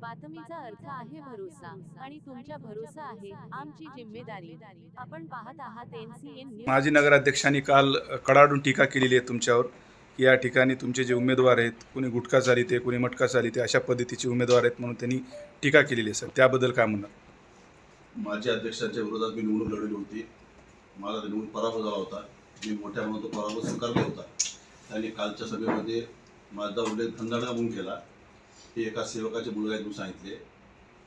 बातमीचा अर्थ आहे भरोसा आणि तुमच्या भरोसा आहे आमची जिम्मेदारी. आपण पाहत आहात एनसीएन माजी नगराध्यक्षांनी काल कडाडून टीका केलेली आहे तुमच्यावर की या ठिकाणी तुमचे जे उमेदवार आहेत कोणी गुटखा चालिते कोणी मटका चालिते अशा पद्धतीचे उमेदवार आहेत म्हणून त्यांनी टीका केलेली आहे सर. त्याबद्दल काय म्हणणार? माजी अध्यक्षांच्या विरोधात मी निवडणूक लढवली होती. माझा निवडणूक पराभव झाला होता. मी मोठ्या म्हणून तो पराभव स्वीकारला होता. त्यांनी कालच्या सभेमध्ये माझा उल्लेख धंदाडा म्हणून केला. हे एका सेवकाचे मुलगा आहे म्हणून सांगितले.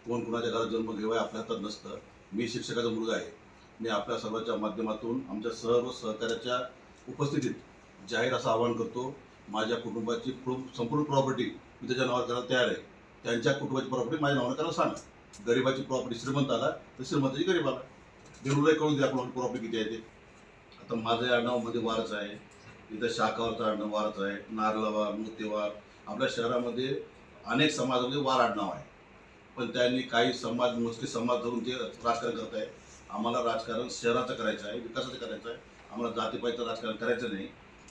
कोण कुणाच्या घरात जन्म घेवाय आपल्या हातात नसतं. मी शिक्षकाचा मुलगा आहे. मी आपल्या सर्वांच्या माध्यमातून आमच्या सर्व सहकार्याच्या उपस्थितीत जाहीर असं आवाहन करतो. माझ्या कुटुंबाची संपूर्ण प्रॉपर्टी मी त्याच्या नावावर करायला तयार आहे. त्यांच्या कुटुंबाची प्रॉपर्टी माझ्या नावावर करायला सांगा. गरिबाची प्रॉपर्टी श्रीमंत आला तर श्रीमंताची गरीबाला देऊला कळून द्या आपण प्रॉपर्टी किती आहे ते. आता माझ्या नावामध्ये वारच आहे. इथं शाखावरचं आडनाव वारच आहे. नारळवार मोतेवार. आपल्या शहरामध्ये अनेक समाजामध्ये वार आडनाव आहे. पण त्यांनी काही समाज मोजके समाज धरून ते राजकारण करत आहे. आम्हाला राजकारण शहराचं करायचं आहे विकासाचं करायचं आहे. आम्हाला जातीपायचं राजकारण करायचं नाही.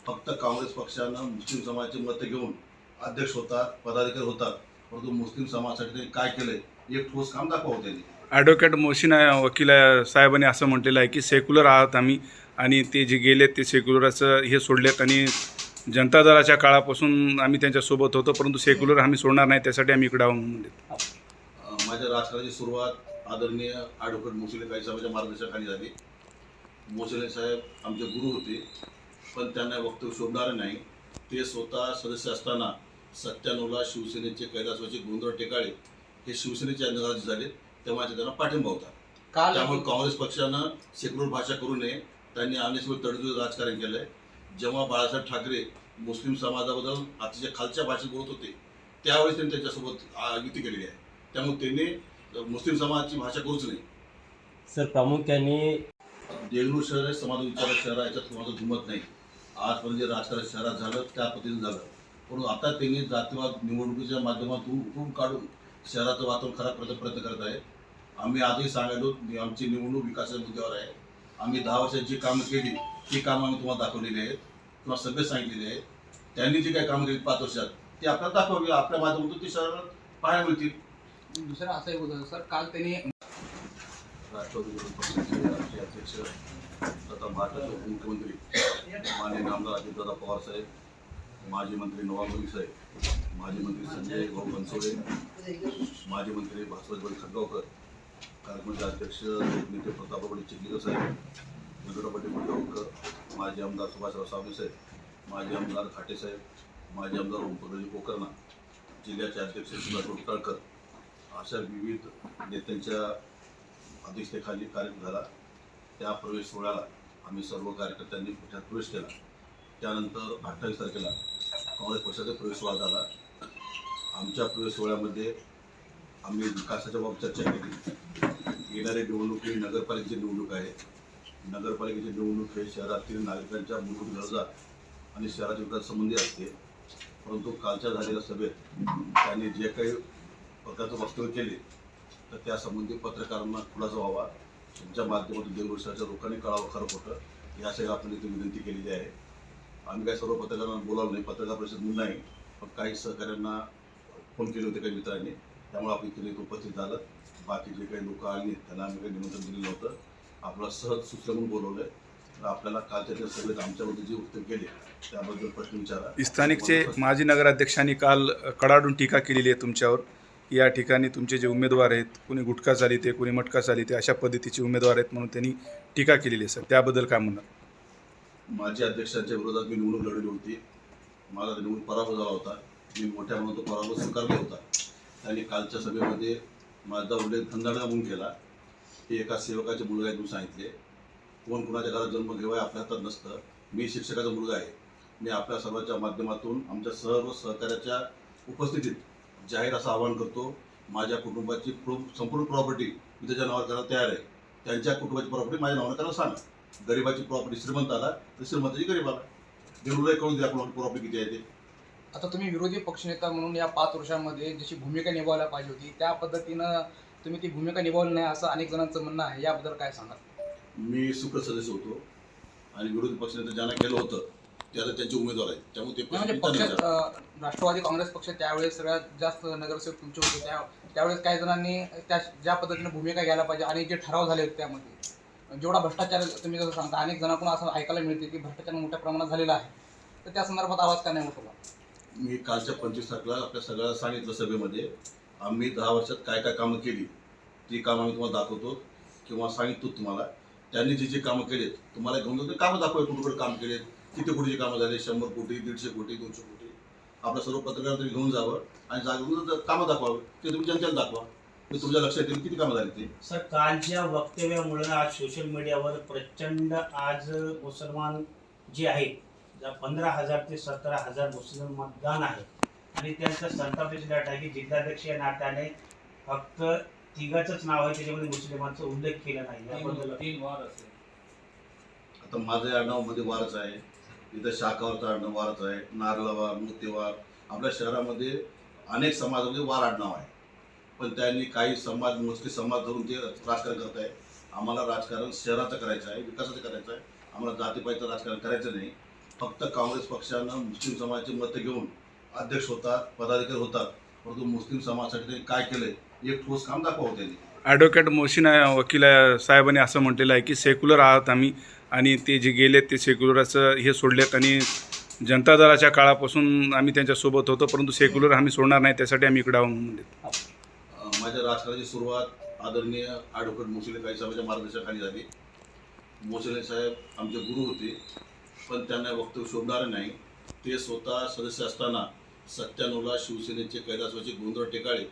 फक्त काँग्रेस पक्षानं मुस्लिम समाजाची मतं घेऊन अध्यक्ष होतात पदाधिकारी होतात. परंतु मुस्लिम समाजासाठी त्यांनी काय केलंय? एक ठोस काम दाखवा हो त्यांनी. ॲडव्होकेट मोशीन वकील साहेबांनी असं म्हटलेलं आहे की सेक्युलर आहात आम्ही आणि ते जे गेलेत ते सेक्युलरचं हे सोडलेत आणि जनता दलाच्या काळापासून आम्ही त्यांच्यासोबत होतो परंतु सेक्युलर आम्ही सोडणार नाही त्यासाठी आम्ही इकडे आहोत म्हणले. अ, माझ्या राजकारणाची सुरुवात आदरणीय ॲडव्होकेट मोसले काही साहेबांच्या मार्गदर्शनाखाली झाली. मोसले साहेब आमचे गुरु होते पण त्यांना वक्तव्य शोधणारे नाही. ते स्वतः सदस्य असताना सत्त्याण्णवला शिवसेनेचे कैलासवाचे गोंधळ टेकाळे हे शिवसेनेचे नगराध्यक्ष झाले तेव्हा त्यांना पाठिंबा होता. त्यामुळे काँग्रेस पक्षानं सेक्युलर भाषा करू नये त्यांनी अनेक तडजोड राजकारण केलंय. जेव्हा बाळासाहेब ठाकरे मुस्लिम समाजाबद्दल अतिशय खालच्या भाषेत बोलत होते त्यावेळेस त्यांनी त्यांच्यासोबत युती केलेली आहे. त्यामुळे त्यांनी मुस्लिम समाजाची भाषा करूच नाही. सर प्रामुख्याने देगलूर शहर हे समाज विचार शहर आहे याच्यात माझं दुमत नाही. आजपर्यंत जे राजकारण शहरात झालं त्या पद्धतीने झालं. परंतु आता त्यांनी जातीवाद निवडणुकीच्या माध्यमातून उठून काढून शहराचं वातावरण खराब करण्याचा प्रयत्न करत आहे. आम्ही आजही सांगायलो आमची निवडणूक विकासाच्या मुद्द्यावर आहे. आम्ही दहा वर्षांची कामं केली ती कामं आम्ही तुम्हाला दाखवलेली आहेत. किंवा सगळे सांगितलेले आहेत. त्यांनी जी काही कामं केली पाच वर्षात ती आपल्याला दाखवावी आपल्या माध्यमातून ती शहरात पाहायला मिळतील. दुसरं असं एक होतं. सर काल त्यांनी राष्ट्रवादी विरोधी पक्षाचे राष्ट्रीय अध्यक्ष तथा महाराष्ट्राचे उपमुख्यमंत्री माननीय नामदार अजितदादा पवार साहेब माजी मंत्री नवाब मलिक साहेब माजी मंत्री संजय भाऊ बनसोडे माजी मंत्री भास्वरभाई खडगावकर कार्यक्रमाचे अध्यक्ष नेते प्रतापवाडी चिखलीकर साहेब विदुरापट्टी मुंडगावकर माजी आमदार सुभाषराव सावले साहेब माजी आमदार खाटे साहेब माजी आमदार ओमप्रकाशजी कोकर्णा जिल्ह्याचे अध्यक्ष सुभाष तळकर अशा विविध नेत्यांच्या अध्यक्षतेखाली कार्यक्रम झाला त्या प्रवेश सोहळ्याला आम्ही सर्व कार्यकर्त्यांनी त्यात प्रवेश केला. त्यानंतर अठ्ठावीस तारखेला काँग्रेस पक्षाचा प्रवेश सोहळा झाला. आमच्या प्रवेश सोहळ्यामध्ये आम्ही विकासाच्या बाबत चर्चा केली. येणारी निवडणूक ही नगरपालिकेची निवडणूक आहे. नगरपालिकेची निवडणूक हे शहरातील नागरिकांच्या मूलभूत गरजा आणि शहराच्या विकासासंबंधी असते. परंतु कालच्या झालेल्या सभेत त्यांनी जे काही प्रकारचं वक्तव्य केले तर त्यासंबंधी पत्रकारांना खुलासा व्हावा. तुमच्या माध्यमातून देववृक्षाच्या लोकांनी कळावं खरं खोटं यासाठी आपण इथे विनंती केलेली आहे. आम्ही काही सर्व पत्रकारांना बोलावलं नाही पत्रकार परिषद म्हणून नाही पण काही सहकाऱ्यांना फोन केले होते काही मित्रांनी. त्यामुळे आपण इथे उपस्थित झालं. बाकी जे काही लोक आले त्यांना आम्ही काही निमंत्रण दिलेलं नव्हतं आपला सहज म्हणून बोलवलं तर आपल्याला कालच्या त्या सभेत आमच्याबद्दल जे उत्तर केले त्याबद्दल प्रश्न विचारा. स्थानिकचे माजी नगराध्यक्षांनी काल कडाडून टीका केलेली आहे तुमच्यावर. या ठिकाणी तुमचे जे उमेदवार आहेत कोणी गुटखा चालिते कोणी मटका चालिते अशा पद्धतीचे उमेदवार आहेत म्हणून त्यांनी टीका केलेली आहे सर. त्याबद्दल काय म्हणणार? माजी अध्यक्षांच्या विरोधात मी निवडणूक लढवली होती. माझा निवडणूक पराभव झाला होता. मी मोठ्या म्हणून तो पराभव स्वीकारला होता. त्यांनी कालच्या सभेमध्ये माझा उल्लेख धंदाडा म्हणून केला. हे एका सेवकाचे मुलगा आहे सांगितले. कोण कुणाच्या घरात जन्म घेवाय आपल्या हातात नसतं. मी शिक्षकाचा मुलगा आहे. मी आपल्या सर्वांच्या माध्यमातून आमच्या सर्व सहकार्याच्या उपस्थितीत जाहीर असं आवाहन करतो. माझ्या कुटुंबाची पूर्ण संपूर्ण प्रॉपर्टी मी त्याच्या नावावर करायला तयार आहे त्यांच्या कुटुंबाची प्रॉपर्टी माझ्या नावावर करायला सांगा. गरिबाची प्रॉपर्टी श्रीमंत आला तर श्रीमंताची गरीबाला देऊला करून द्या आपण प्रॉपर्टी किती आहे ते. आता तुम्ही विरोधी पक्षनेता म्हणून या पाच वर्षांमध्ये जशी भूमिका निभावायला पाहिजे होती त्या पद्धतीनं तुम्ही ती भूमिका निभावली नाही असं अनेक जणांचं म्हणणं आहे. याबद्दल काय सांगा मी सुख सदस्य होतो आणि विरोधी पक्षनेते ज्यांना केलं होतं ते आता त्यांचे उमेदवार आहेत. त्यामुळे ते नाही म्हणजे पक्ष अं, राष्ट्रवादी काँग्रेस पक्ष त्यावेळेस सगळ्यात जास्त नगरसेवक तुमचे होते. त्या त्यावेळेस काही जणांनी त्या ज्या पद्धतीने भूमिका घ्यायला पाहिजे आणि जे ठराव झाले होते त्यामध्ये. जेवढा भ्रष्टाचार तुम्ही जसं सांगता अनेक जणांकडून असं ऐकायला मिळते की भ्रष्टाचार मोठ्या प्रमाणात झालेला आहे. तर त्या संदर्भात आवाज का नाही उठवला मी कालच्या पंचवीस तारखेला आपल्या सगळ्याला सांगितलं सभेमध्ये आम्ही दहा वर्षात काय काय कामं केली ती कामं मी तुम्हाला दाखवतो किंवा सांगिततो तुम्हाला त्यांनी जी जी कामं केलेत तुम्हाला घेऊन जातो कामं दाखवा कुठे कुठे काम केलेत किती कोटीची कामं झाले शंभर कोटी दीडशे कोटी दोनशे कोटी. आपल्या सर्व पत्रकार तुम्ही घेऊन जावं आणि जागून कामं दाखवावं ते तुम्ही जनतेला दाखवा. मी तुमच्या लक्षात येईल किती कामं झाली ते? सर कालच्या वक्तव्यामुळे आज सोशल मीडियावर प्रचंड आज मुसलमान जे आहेत पंधरा हजार ते सतरा हजार मुस्लिम मतदान आहे आणि त्यांचं संतापाची लाट आहे की जिल्हाध्यक्ष या नात्याने फक्त तिघाचंच नाव आहे त्याच्यामध्ये मुस्लिमांचा उल्लेख केला नाही. याबद्दल आता माझं आडनावमध्ये वारच आहे. इथं शाखावरचं आडनाव वारच आहे. नारळवार मुक्तेवार आपल्या शहरामध्ये अनेक समाजामध्ये वार आडनाव आहे. पण त्यांनी काही समाज मुस्लिम समाज धरून ते राजकारण करत आहे आम्हाला राजकारण शहराचं करायचं आहे विकासाचं करायचं आहे. आम्हाला जातीपातीचं राजकारण करायचं नाही. फक्त काँग्रेस पक्षानं मुस्लिम समाजाची मतं घेऊन अध्यक्ष होतात पदाधिकारी होतात. परंतु मुस्लिम समाजासाठी त्यांनी काय केलंय? एक ठोस काम दाखवावं त्यांनी ॲडव्होकेट मोहसिन वकील साहेबांनी असं म्हटलेलं आहे की सेक्युलर आहात आम्ही आणि ते जे गेलेत ते सेक्युलरचं हे सोडलेत आणि जनता दलाच्या काळापासून आम्ही त्यांच्यासोबत होतो परंतु सेक्युलर आम्ही सोडणार नाही त्यासाठी आम्ही इकडे आहोत म्हणले अ, माझ्या राजकारणाची सुरुवात आदरणीय ॲडव्होकेट मोसले काही साहेबांच्या मार्गदर्शनाखाली झाली. मोसले साहेब आमचे गुरु होते पण त्यांना वक्तव्य शोभणार नाही. ते स्वतः सदस्य असताना सत्त्याण्णवला शिवसेनेचे कैलासवाचे गोंधळ टेकाळे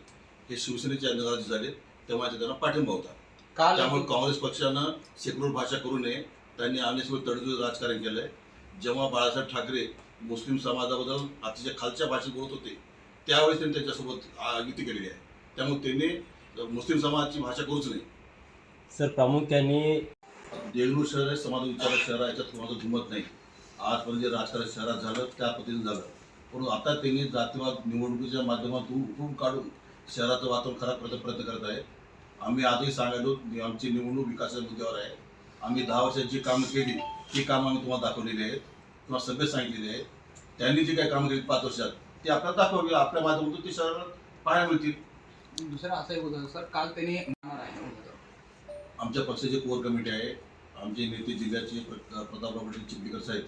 हे शिवसेनेचे अंधकाराचे झाले तेव्हा त्यांना पाठिंबा होता. काल त्यामुळे काँग्रेस पक्षानं सेक्युलर भाषा करू नये त्यांनी आमच्यासोबत तडजोड राजकारण केलंय. जेव्हा बाळासाहेब ठाकरे मुस्लिम समाजाबद्दल अतिशय खालच्या भाषेत बोलत होते त्यावेळेस त्यांनी त्यांच्यासोबत युती केलेली आहे. त्यामुळे त्यांनी मुस्लिम समाजाची भाषा करूच नाही सर प्रामुख्याने देगलूर शहर समाज विचारक शहर आहे याच्यात कोणाचं दुमत नाही. आजपर्यंत जे राजकारण शहरात झालं त्या पद्धतीने झालं. परंतु आता त्यांनी जातीवाद निवडणुकीच्या माध्यमातून उठून काढून शहराचं वातावरण खराब करण्याचा प्रयत्न करत आहे. आम्ही आजही सांगायलो की आमची निवडणूक विकासाच्या मुद्द्यावर आहे. आम्ही दहा वर्षात जी कामं केली ती कामं आम्ही तुम्हाला दाखवलेली आहेत. किंवा सगळे सांगितलेले आहेत. त्यांनी जी काही कामं केली पाच वर्षात ती आपल्याला दाखवावी आपल्या माध्यमातून ती शहरात पाहायला मिळतील. दुसरं असं एक होतं सर काल त्यांनी. आमच्या पक्षाची कोर कमिटी आहे. आमचे नेते जिल्ह्याचे प्र- प्रतापराव पाटील चिखलीकर साहेब.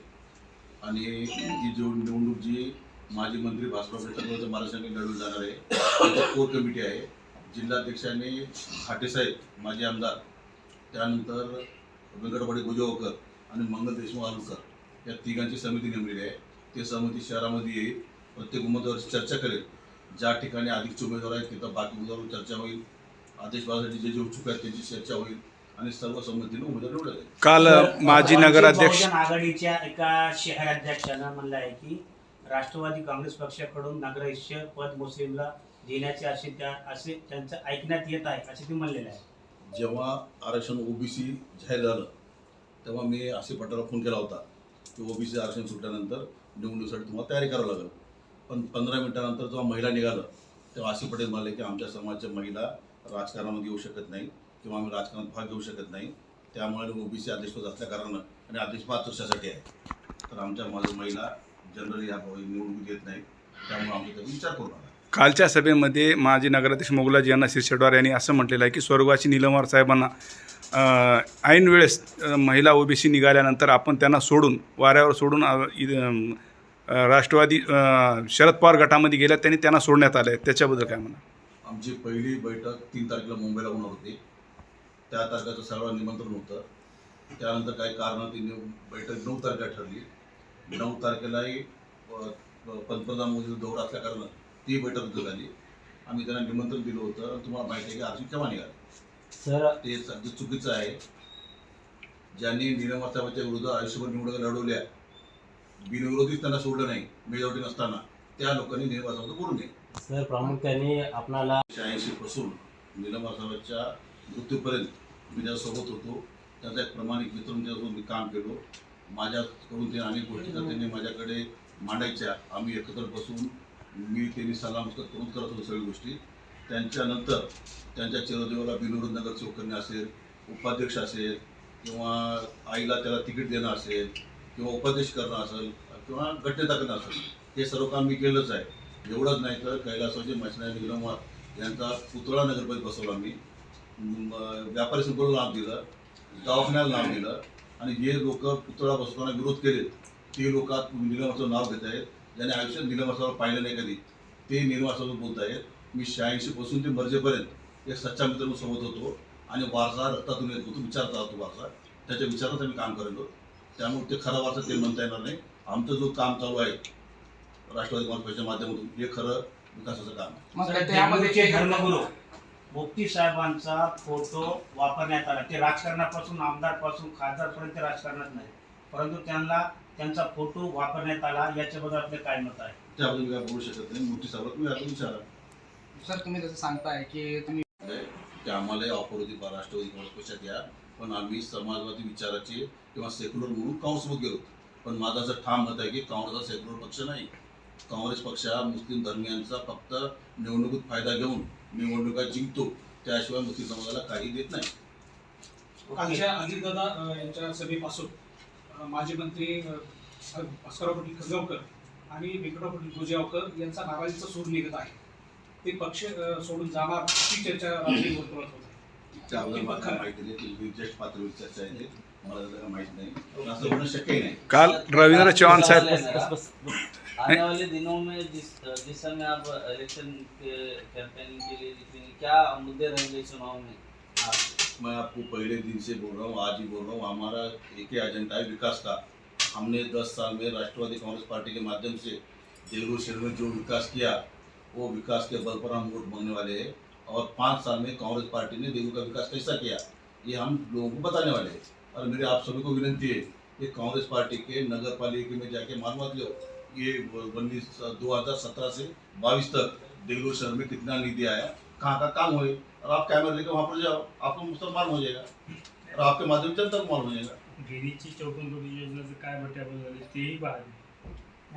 आणि ही जो निवडणूक जी माजी मंत्री भास्कर पेटकर महाराष्ट्राने लढवली जाणार आहे. त्याची कोर कमिटी आहे. जिल्हाध्यक्षांनी हाटेसाहेब माजी आमदार त्यानंतर व्यंकटवाडी गुजवकर आणि मंगल देशमुख आलुकर या तिघांची समिती नेमलेली आहे. ते समिती शहरामध्ये येईल. प्रत्येक उमेदवाराची चर्चा करेल. ज्या ठिकाणी अधिकचे उमेदवार आहेत तिथं बाकी उमेदवारांवर चर्चा होईल. आदेश बाळासाठी जे जे इच्छुक आहेत त्यांची चर्चा होईल. आणि सर्व संमतीने उमेदवार निवडले काल माजी नगराध्यक्ष आघाडीच्या एका शहराध्यक्षानं म्हणलं आहे की राष्ट्रवादी काँग्रेस पक्षाकडून नगराध्यक्ष पद मुस्लिमला देण्याचे असे त्या असे त्यांचं ऐकण्यात येत आहे असे ते म्हणलेले आहे. जेव्हा आरक्षण ओबीसी जाहीर झालं तेव्हा मी असे पटाला फोन केला होता की ओबीसी आरक्षण सुटल्यानंतर निवडणुकीसाठी तुम्हाला तयारी करावं लागेल. पण पंधरा मिनिटानंतर जेव्हा महिला निघालं तेव्हा असे पटेल म्हणाले की आमच्या समाजाच्या महिला राजकारणामध्ये येऊ शकत नाही किंवा आम्ही राजकारणात भाग घेऊ शकत नाही. त्यामुळे ओबीसी आदेशपद असल्या कारणानं आणि आदेश पाच वर्षासाठी आहे. तर आमच्या माझ्या महिला जनरली ह्या निवडणूक येत नाही त्यामुळे आमचा त्याचा विचार करू नका. कालच्या सभेमध्ये माजी नगराध्यक्ष मोगलाजी यांना शिरशेटवार यांनी असं म्हटलेलं आहे की स्वर्गवासी निलमवार साहेबांना ऐन वेळेस महिला ओबीसी निघाल्यानंतर आपण त्यांना सोडून वाऱ्यावर सोडून राष्ट्रवादी शरद पवार गटामध्ये गेल्या त्यांनी त्यांना सोडण्यात आलं आहे त्याच्याबद्दल काय म्हणा? आमची पहिली बैठक तीन तारखेला मुंबईला होणार होती. त्या तारखेचं सर्व निमंत्रण होतं. त्यानंतर काही ती निव- बैठक नऊ तारखेला ठरली. नऊ तारखेलाही पंतप्रधान मोदी दौरा असल्या कारणानं ती बैठक रद्द झाली. आम्ही त्यांना निमंत्रण दिलं होतं. तुम्हाला माहिती आहे की आर्थिक केव्हा निघाले? सर ते अगदी चुकीचं आहे. ज्यांनी साहेबांच्या विरुद्ध आयुष्यभर निवडणुका लढवल्या बिनविरोधीच त्यांना सोडलं नाही मेजॉरिटी नसताना त्या लोकांनी साहेबांचं करू नये सर प्रामुख्याने आपणाला शहाऐंशी पासून निलंबा साहेबांच्या मृत्यूपर्यंत मी त्याच्यासोबत होतो त्याचा एक प्रमाणिक मित्र म्हणून त्याच्यासोबत मी काम केलो माझ्याकडून ते अनेक गोष्टी त्यांनी माझ्याकडे मांडायच्या. आम्ही एकत्र बसून मी त्यांनी सल्लामसलत करून करत होतो सगळ्या गोष्टी. त्यांच्यानंतर त्यांच्या चिरदेवाला बिनविरोध नगर करणे असेल उपाध्यक्ष असेल किंवा आईला त्याला तिकीट देणं असेल किंवा उपदेश करणं असेल किंवा गटनेता करणार असेल हे सर्व काम मी केलंच आहे. एवढंच नाही तर कैलासवासी मशनाय निगमवार यांचा पुतळा नगरपालिकेत बसवला मी. व्यापारी संकुल नाव दिलं दवाखान्याला नाव दिलं आणि जे लोक पुतळा बसवताना विरोध केले ते लोक निलमाचं नाव घेत आहेत. ज्याने आयुष्यात निलमासावर पाहिलं नाही कधी. ते निलमासावर बोलत आहेत. मी शहाऐंशी पासून ते मर्जेपर्यंत एक सच्चा मित्र सोबत होतो आणि वारसा रक्तातून येत होतो. विचारता होतो वारसा. त्याच्या विचारात आम्ही काम करतो त्यामुळे ते खरा वारसा ते म्हणता येणार नाही. आमचं जो काम चालू आहे राष्ट्रवादी काँग्रेस पक्षाच्या माध्यमातून हे खरं विकासाचं काम आहे. मुफ्ती साहेबांचा फोटो वापरण्यात आला. ते राजकारणापासून आमदारपासून खासदारपर्यंत राजकारणात नाही. परंतु त्यांना त्यांचा फोटो वापरण्यात आला याच्याबद्दल आपले काय मत आहे? त्याबद्दल काय बोलू शकत नाही. मोठी साहेब तुम्ही आता विचारा. सर तुम्ही जसं सांगताय की तुम्ही की आम्हाला ऑफर होती राष्ट्रवादी काँग्रेस पक्षात या पण आम्ही समाजवादी विचाराचे किंवा सेक्युलर म्हणून काँग्रेससोबत गेलो. पण माझं असं ठाम मत आहे की काँग्रेस हा सेक्युलर पक्ष नाही. काँग्रेस पक्ष हा मुस्लिम धर्मियांचा फक्त निवडणुकीत फायदा घेऊन निवडणुका जिंकतो त्याशिवाय मुस्लिम समाजाला काही देत नाही. कालच्या अजितदादा यांच्या सभेपासून माजी मंत्री अ, भास्करराव पाटील खंगावकर आणि व्यंकटराव पाटील गोजेगावकर यांचा नाराजीचा सूर निघत आहे. ते पक्ष सोडून जाणार अशी चर्चा रात्री वर्तुळात होत काल रवींद्र चव्हाण साहेब. आने वाले दिनों में जिस जिस समय आप इलेक्शन के कैंपेनिंग के लिए निकलेंगे क्या मुद्दे रहेंगे चुनाव में? आप मैं आपको पहले दिन से बोल रहा हूँ आज ही बोल रहा हूँ हमारा एक ही एजेंडा है विकास का। हमने 10 साल में राष्ट्रवादी कांग्रेस पार्टी के माध्यम से देवरू शहर में जो विकास किया वो विकास के बल पर हम वोट मांगने वाले हैं। और पाँच साल में कांग्रेस पार्टी ने देवरू का विकास कैसा किया ये हम लोगों को बताने वाले हैं। और मेरे आप सभी को विनंती है कि कांग्रेस पार्टी के नगर पालिका में जाके मालूमात लो। ये उन्नीस दो हज़ार सत्रह से बाईस तक देवरू शहर में कितना निधि आया? कहाँ का काम हुए और आप कैमरा लेकर वहाँ पर जाओ आपको मुझसे मालूम हो जाएगा। और आपके माध्यम से जनता को मालूम हो जाएगा। गिरीची योजनेचं काय झाले तेही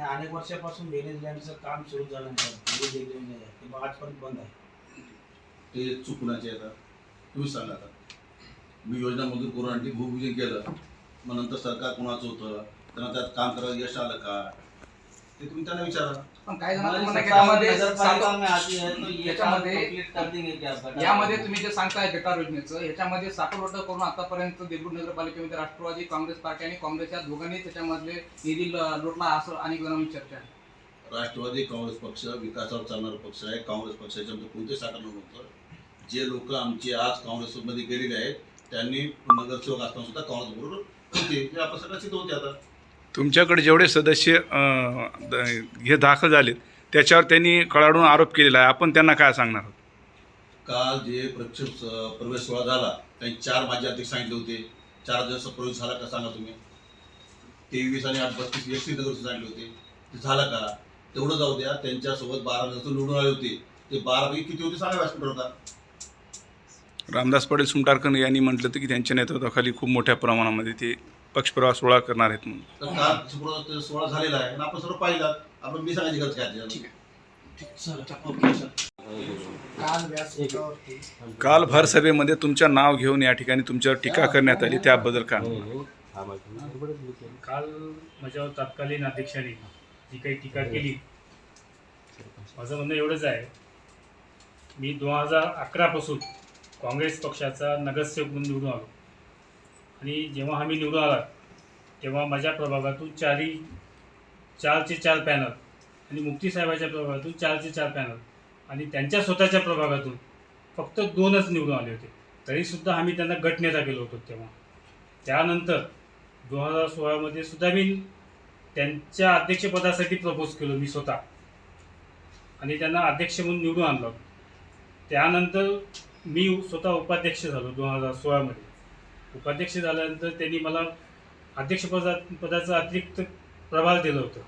अनेक वर्षापासून बेनेज लँडचं काम सुरू झालं नाही. ते आजपर्यंत बंद आहे. ते चुकण्याचे आता. तुम्ही सांगा आता. मी योजना मंजूर करून आणली केलं. मग नंतर सरकार कोणाचं होतं? त्यांना त्यात काम करायला यश आलं का? ते तुम्ही त्यांना विचारा. पण काही जणांचं म्हणणं आहे की है याच्यामध्ये- क्या यामध्ये तुम्ही जे सांगताय गटार योजनेचं ह्याच्यामध्ये साठवलोट करून आतापर्यंत देगलूर नगरपालिकेमध्ये राष्ट्रवादी काँग्रेस पार्टी आणि काँग्रेस या दोघांनी त्याच्यामधले निधी ल- लुटला असं अनेक जणांची चर्चा आहे राष्ट्रवादी काँग्रेस पक्ष विकासावर चालणारा पक्ष आहे. काँग्रेस पक्षाच्या आमचं कोणते साठवण नव्हतं जे लोक आमचे आज काँग्रेसमध्ये गेलेले आहेत त्यांनी नगरसेवक असताना सुद्धा काँग्रेसबरोबर होते. ते आपण सगळं सिद्ध होते आता. तुमच्याकडे जेवढे सदस्य हे दाखल झालेत त्याच्यावर त्यांनी कळाडून आरोप केलेला आहे. आपण त्यांना काय सांगणार आहोत? काल जे प्रक्षेप प्रवेश सोहळा झाला त्यांनी चार माझे अध्यक्ष सांगितले होते. चार दिवस प्रवेश झाला का सांगा तुम्ही? तेवीस आणि आठ बत्तीस एकतीस नगर सांगितले होते. ते झालं का? तेवढं जाऊ द्या. त्यांच्यासोबत बारा नगर निवडून आले होते. ते बारा पैकी किती होते सांगा व्यासपीठ होता. रामदास पाटील सुमटारकर यांनी म्हटलं होतं की त्यांच्या नेतृत्वाखाली खूप मोठ्या प्रमाणामध्ये ते पक्षप्रवास सोहळा करणार आहेत म्हणून. तर काल सोहळा झालेला आहे. आणि आपण सर्व पाहिलं. आपण मी सांगायची गरज काय त्याच्यात? काल व्यासपीठावरती काल भर सभेमध्ये तुमचं नाव घेऊन या ठिकाणी तुमच्यावर टीका करण्यात आली. त्याबद्दल काय. हा बोलतोय. काल माझ्यावर तत्कालीन अध्यक्षाने जी काही टीका केली माझं म्हणणं एवढंच आहे मी दोन हजार अकरापासून काँग्रेस पक्षाचा नगरसेवक म्हणून निवडून आलो. आणि जेव्हा आम्ही निवडून आला तेव्हा माझ्या प्रभागातून चारही चारचे चार पॅनल आणि मुक्तीसाहेबाच्या प्रभागातून चारचे चार पॅनल आणि त्यांच्या स्वतःच्या प्रभागातून फक्त दोनच निवडून आले होते. तरीसुद्धा आम्ही त्यांना गटनेता केलो होतो तेव्हा. त्यानंतर दोन हजार सोळामध्ये सुद्धा मी त्यांच्या अध्यक्षपदासाठी प्रपोज केलो मी स्वतः. आणि त्यांना अध्यक्ष म्हणून निवडून आणलं. त्यानंतर मी स्वतः उपाध्यक्ष झालो दोन हजार सोळामध्ये. उपाध्यक्ष झाल्यानंतर त्यांनी मला अध्यक्षपदा पदाचं अतिरिक्त प्रभार दिलं होतं.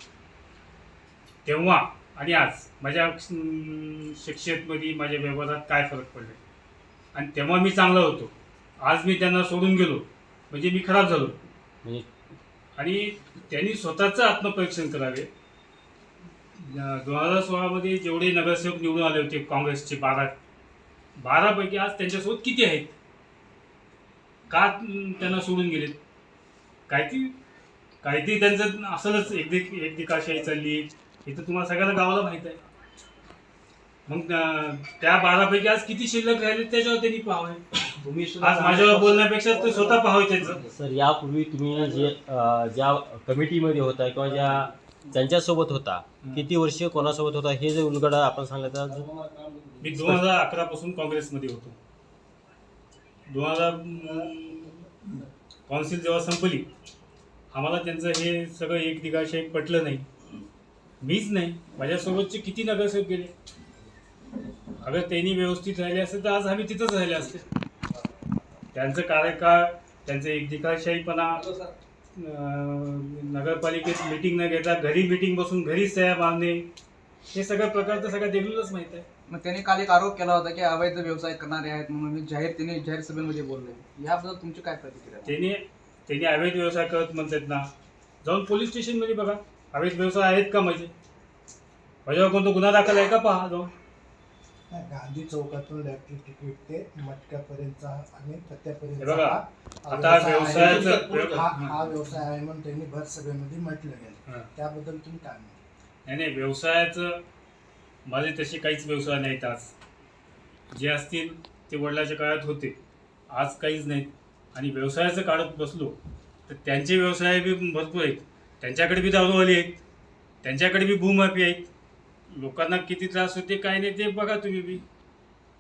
तेव्हा आणि आज माझ्या अं, शख्सियतमध्ये माझ्या व्यवहारात काय फरक पडले आणि तेव्हा मी चांगला होतो. आज मी त्यांना सोडून गेलो. म्हणजे मी खराब झालो. म्हणजे? आणि त्यांनी स्वतःचं आत्मपरीक्षण करावे. दोन हजार सोळामध्ये जेवढे नगरसेवक निवडून आले होते काँग्रेसचे बारा बारापैकी आज त्यांच्यासोबत किती आहेत? का त्यांना सोडून गेलेत? काय ती काहीतरी त्यांचं असलच एकदिक एकदिकाशाही चालली. हे तर तुम्हाला सगळ्याला गावाला माहीत आहे. मग त्या बारापैकी आज किती शिल्लक राहिले त्याच्यावर त्यांनी पाहावे. तुम्ही आज माझ्यावर बोलण्यापेक्षा ते स्वतः पाहावे त्यांचं. सर यापूर्वी तुम्ही जे अ, ज्या कमिटीमध्ये होता किंवा ज्या त्यांच्यासोबत होता किती वर्ष कोणासोबत होता हे जे उलगडा आपण सांगितलं तर मी दोन हजार अकरा पासून काँग्रेसमध्ये होतो. दोन हजार कौन्सिल जेव्हा संपली आम्हाला त्यांचं हे सगळं एक दिगाशाही पटलं नाही. मीच नाही. माझ्यासोबतचे किती नगरसेवक गेले? अगर त्यांनी व्यवस्थित राहिले असते तर आज आम्ही तिथंच राहिले असते. त्यांचं कार्यकाळ त्यांचं एक दिगाशाहीपणा नगरपालिकेत मीटिंग न घेता घरी मीटिंग बसून घरीच सह्या बांधणे हे सगळं प्रकार तर सगळ्या देवीलाच माहीत आहे. मग त्यांनी काल एक आरोप केला होता की अवैध व्यवसाय करणारे आहेत म्हणून जाहीर त्यांनी जाहीर सभेमध्ये बोलले. याबद्दल तुमची काय प्रतिक्रिया त्यांनी त्यांनी अवैध व्यवसाय करत म्हणतात ना जाऊन पोलीस स्टेशनमध्ये बघा. अवैध व्यवसाय आहेत का माझे माझ्यावर कोणता गुन्हा दाखल आहे का पहा जाऊन. गांधी चौकातून इलेक्ट्रिक तिकीट ते मटक्यापर्यंतचा आणि हे पत्त्यापर्यंत बघा, आता व्यवसायाचं हा हा व्यवसाय आहे म्हणून त्यांनी भर सभेमध्ये म्हटलं गेलं. त्याबद्दल तुम्ही काय म्हणता? नाही नाही व्यवसायाचं माझे तसे काहीच व्यवसाय नाहीत आज. जे असतील ते वडिलाच्या काळात होते. आज काहीच नाहीत. आणि व्यवसायाचं काढत बसलो तर त्यांचे व्यवसाय बी भरपूर आहेत. त्यांच्याकडे बी दारूवाले आहेत. त्यांच्याकडे बी भूमाफी आहेत. लोकांना किती त्रास होते काय नाही ते बघा तुम्ही बी.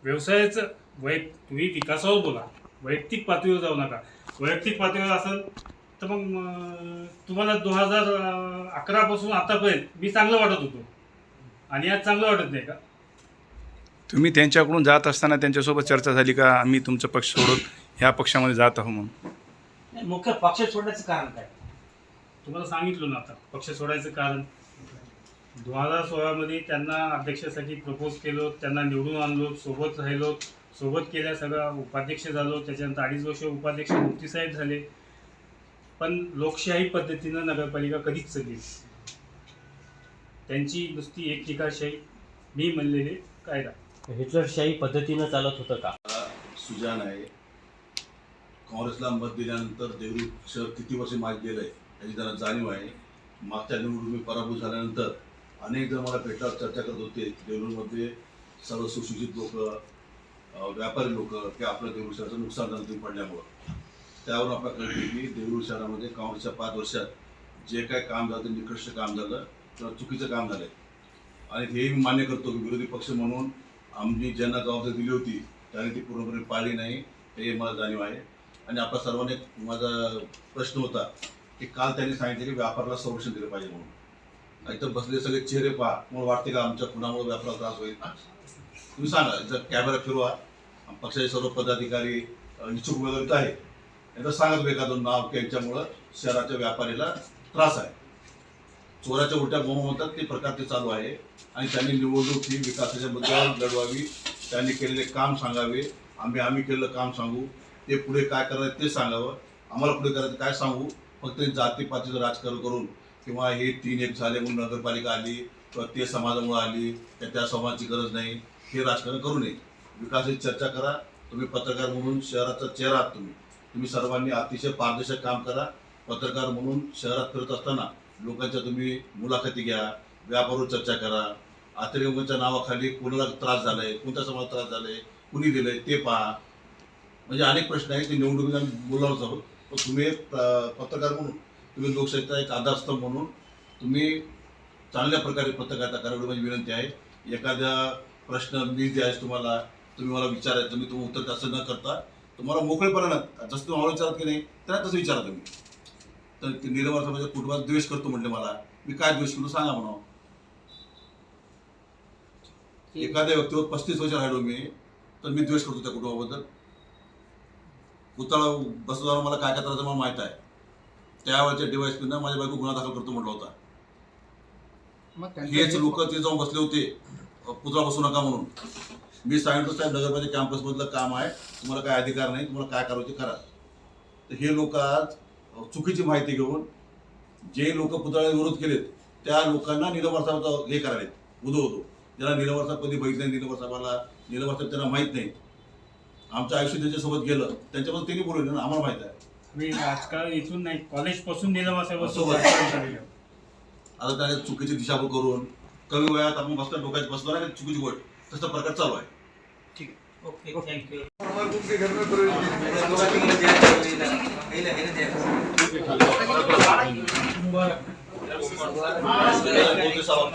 व्यवसायाचं वै तुम्ही विकासावर बोला. वैयक्तिक पातळीवर जाऊ नका. वैयक्तिक पातळीवर असेल तर मग तुम्हाला दोन हजार अकरापासून आतापर्यंत मी चांगलं वाटत होतो. आणि आज चांगलं वाटत नाही का? तुम्ही त्यांच्याकडून जात असताना त्यांच्यासोबत चर्चा झाली का? आम्ही तुमचा पक्ष सोडून ह्या पक्षामध्ये जात आहोत म्हणून. नाही, मुख्य पक्ष सोडण्याचं कारण काय? तुम्हाला सांगितलं ना आता पक्ष सोडायचं कारण. दोन हजार सोळामध्ये त्यांना अध्यक्षासाठी प्रपोज केलो त्यांना निवडून आणलो सोबत राहिलो सोबत केल्या सगळं उपाध्यक्ष झालो त्याच्यानंतर अडीच वर्ष उपाध्यक्ष मुक्तीसाहेब झाले. पण लोकशाही पद्धतीनं नगरपालिका कधीच चालली त्यांची नुसती एक ठिकाशाही मी म्हणलेले कायदा. हिटलरशाही पद्धतीनं चालत होतं का? सुजान आहे. काँग्रेसला मत दिल्यानंतर देवरी शहर किती वर्ष मागे गेलं आहे याची जरा जाणीव आहे. मागच्या निवडणुकीत पराभूत झाल्यानंतर अनेक जण मला भेटल्यावर चर्चा करत होते. देवरूरमध्ये सर्व सुशिक्षित लोक व्यापारी लोक की आपल्या देऊळ शहराचं नुकसान झालं तुम्ही पडल्यामुळं. त्यावरून आपल्याला कळते की देऊळ शहरामध्ये काँग्रेसच्या पाच वर्षात जे काय काम झालं ते निकृष्ट काम झालं. चुकीचं काम झालं आणि हेही मी मान्य करतो की विरोधी पक्ष म्हणून आम्ही ज्यांना जबाबदारी दिली होती त्यांनी ती पूर्णपणे पाळली नाही हे मला जाणीव आहे. आणि आपल्या सर्वांनी एक माझा प्रश्न होता की काल त्यांनी सांगितलं की व्यापाराला संरक्षण दिलं पाहिजे म्हणून. इथं बसले सगळे चेहरे पहा म्हणून वाटते का आमच्या कुणामुळे व्यापाराला त्रास होईल? तुम्ही सांगा जर कॅमेरा फिरवा. पक्षाचे सर्व पदाधिकारी इच्छुक उमेदवार आहे एकदा सांगत एखादं नाव की यांच्यामुळं शहराच्या व्यापारीला त्रास आहे. चोराच्या उलट्या बोंब होतात ते प्रकार ते चालू आहे. आणि त्यांनी निवडणूक ही विकासाच्या मुद्द्यावर लढवावी त्यांनी केलेले काम सांगावे. आम्ही आम्ही केलेलं काम सांगू. ते पुढे काय करायचं ते सांगावं. आम्हाला पुढे करायचं काय सांगू? फक्त जातीपातीचं राजकारण करून किंवा हे तीन एक झाले म्हणून नगरपालिका आली किंवा ते समाजामुळे आली त्या त्या समाजाची गरज नाही. हे राजकारण करू नये. विकासाची चर्चा करा. तुम्ही पत्रकार म्हणून शहराचा चेहरा आहात तुम्ही. तुम्ही सर्वांनी अतिशय पारदर्शक काम करा. पत्रकार म्हणून शहरात फिरत असताना लोकांच्या तुम्ही मुलाखती घ्या व्यापारावर चर्चा करा. अतिरेकांच्या नावाखाली कोणाला त्रास झालाय कोणत्या समाजात त्रास झालाय कुणी दिलंय ते पहा. म्हणजे अनेक प्रश्न आहेत ते निवडणुकीत आम्ही बोलणारच आहोत. पण तुम्ही एक पत्रकार म्हणून तुम्ही लोकशाहीचा एक आधारस्तंभ म्हणून तुम्ही चांगल्या प्रकारे पत्रकारिता करावी माझी विनंती आहे. एखाद्या प्रश्न मी जे आहे तुम्हाला तुम्ही मला विचारायचं मी तुम्ही उत्तर असं न करता तुम्हाला मोकळेपणानं जसं तुम्ही मला विचारत की नाही त्याला तसं विचारा तुम्ही. तर ते निरवर माझ्या कुटुंबात द्वेष करतो म्हटले मला. मी काय द्वेष केलो सांगा म्हणा एखाद्या व्यक्तीवर पस्तीस वर्ष राहिलो मी तर मी द्वेष करतो त्या कुटुंबाबद्दल. पुतळा बसवताना मला काय काय करायचं मला माहीत आहे. त्यावेळेच्या डिवाईसपीनं माझ्या बायको गुन्हा दाखल करतो म्हटलं होता. हेच लोक ते जाऊन बसले होते. पुतळा बसू नका म्हणून. मी सांगितलं साहेब नगरपालिका कॅम्पसमधलं काम आहे. तुम्हाला काय अधिकार नाही तुम्हाला काय करायचे करा. तर हे लोक आज चुकीची माहिती घेऊन जे लोक पुतळ्याला विरोध केलेत त्या लोकांना निलंबर साहेबाचा हे करायलेत. उदो उदो ज्याला निलंबर साहेब कधी बघितलं नाही निलंबर साहेबाला निलंबर साहेब त्यांना माहीत नाही. आमचं आयुष्य त्यांच्यासोबत गेलं त्यांच्याबद्दल त्यांनी बोलवलं ना आम्हाला माहीत आहे. मी इथून नाही कॉलेजपासून सोबत. आता त्याने चुकीची दिशाभूल करून कमी वयात आपण बसतो डोक्यात बसलो आणि चुकीची गोष्ट. तसा प्रकार चालू आहे. ओके थँक्यू दोन दिवसावर